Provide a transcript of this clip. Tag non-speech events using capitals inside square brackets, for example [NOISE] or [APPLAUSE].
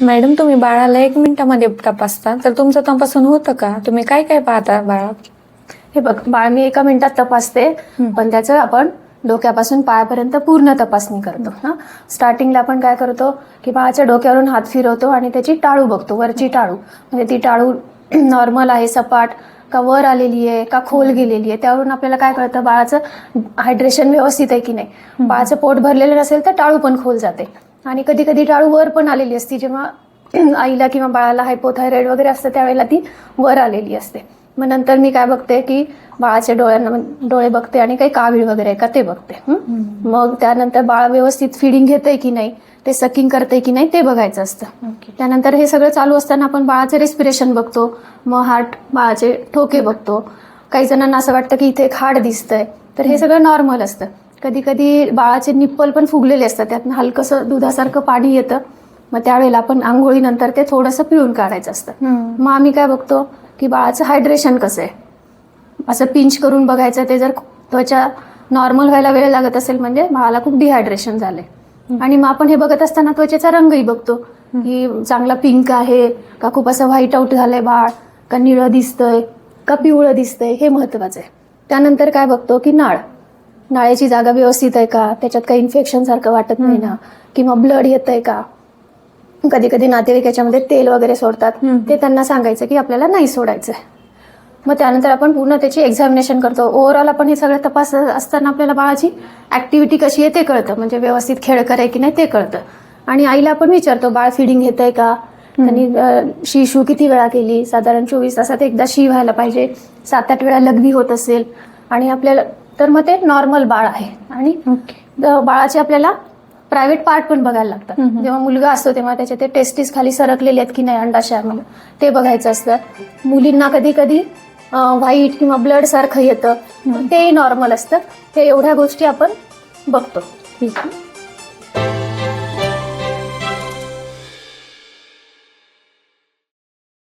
Madam तुम्ही बाळाला एक मिनिटामध्ये तपासता. तर तुमचं तपासून होतं का? तुम्ही काय काय पाहता बाळा? हे बघ बाळ मी एका मिनिटात तपासते. पण त्याचं आपण डोक्यापासून पायापर्यंत पूर्ण तपासणी करतो हा? स्टार्टिंगला आपण काय करतो की बाळाच्या डोक्यावरून हात फिरवतो आणि त्याची टाळू बघतो वरची टाळू. म्हणजे ती टाळू [CLEARS THROAT] नॉर्मल आहे सपाट का वर आलेली आहे का खोल गेलेली आहे त्यावरून आपल्याला काय कळतं? बाळाचं हायड्रेशन व्यवस्थित आहे की नाही? बाळाचं पोट भरलेलं नसेल तर टाळू पण खोल जाते. आणि कधी कधी टाळू वर पण आलेली असते. जेव्हा [CLEARS THROAT] आईला किंवा बाळाला हायपोथायरॉइड वगैरे असतं त्यावेळेला ती वर आलेली असते. मग नंतर मी काय बघते की बाळाच्या डोळ्यांना डोळे बघते आणि काही कावीळ वगैरे आहे का ते बघते? मग त्यानंतर बाळ व्यवस्थित फिडिंग घेतंय की नाही ते सकिंग करतंय की नाही ते बघायचं असतं. त्यानंतर हे सगळं चालू असताना आपण बाळाचं रेस्पिरेशन बघतो मग हार्ट बाळाचे ठोके बघतो. काही जणांना असं वाटतं की इथे एक हाड दिसतंय तर हे सगळं नॉर्मल असतं. कधी कधी बाळाचे निप्पल पण फुगलेले असतात. त्यातनं हलकंसं दुधासारखं पाणी येतं. मग त्यावेळेला आपण आंघोळीनंतर ते थोडंसं पिळून काढायचं असतं. मग आम्ही काय बघतो की बाळाचं हायड्रेशन कसं आहे? असं पिंच करून बघायचं ते जर त्वचा नॉर्मल व्हायला वेळ लागत असेल म्हणजे बाळाला खूप डिहायड्रेशन झालंय. आणि मग आपण हे बघत असताना त्वचेचा रंगही बघतो की चांगला पिंक आहे का खूप असं व्हाईट आउट झालंय बाळ का निळं दिसतंय का पिवळं दिसतंय हे महत्वाचं आहे. त्यानंतर काय बघतो की नाळ. नाळेची जागा व्यवस्थित आहे का? त्याच्यात काही इन्फेक्शन सारखं वाटत नाही ना? किंवा ब्लड येत आहे का? कधी कधी नातेवाईक याच्यामध्ये तेल वगैरे सोडतात. ते त्यांना सांगायचं की आपल्याला नाही सोडायचं मग त्यानंतर आपण पूर्ण त्याची एक्झामिनेशन करतो. ओव्हरऑल आपण हे सगळं तपास असताना आपल्याला बाळाची ऍक्टिव्हिटी कशी आहे ते कळतं. म्हणजे व्यवस्थित खेळ करे की नाही ते कळतं. आणि आईला आपण विचारतो बाळ फिडिंग घेत आहे का त्यांनी शी शू किती वेळा केली? साधारण चोवीस तासात एकदा शी व्हायला पाहिजे. सात आठ वेळा लघवी होत असेल. आणि आपल्याला तर मग ते नॉर्मल बाळ आहे. आणि बाळाचे आपल्याला प्रायव्हेट पार्ट पण बघायला लागतात. जेव्हा मुलगा असतो तेव्हा त्याचे ते टेस्टीस खाली सरकलेले आहेत की नाही अंडाशयामध्ये ते बघायचं असतं. मुलींना कधी कधी व्हाईट किंवा ब्लड सारखं येतं. तेही नॉर्मल असतं. हे एवढ्या गोष्टी आपण बघतो. ठीक आहे.